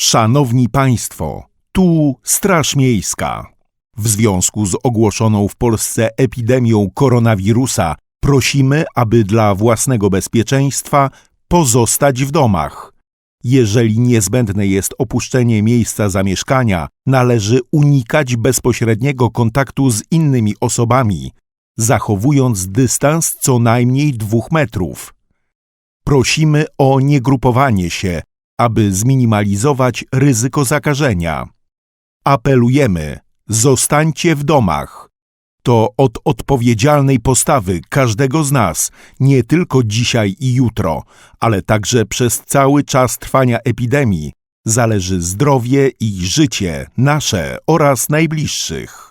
Szanowni Państwo, tu Straż Miejska. W związku z ogłoszoną w Polsce epidemią koronawirusa prosimy, aby dla własnego bezpieczeństwa pozostać w domach. Jeżeli niezbędne jest opuszczenie miejsca zamieszkania, należy unikać bezpośredniego kontaktu z innymi osobami, zachowując dystans co najmniej dwóch metrów. Prosimy o niegrupowanie się, aby zminimalizować ryzyko zakażenia. Apelujemy: zostańcie w domach. To od odpowiedzialnej postawy każdego z nas, nie tylko dzisiaj i jutro, ale także przez cały czas trwania epidemii, zależy zdrowie i życie nasze oraz najbliższych.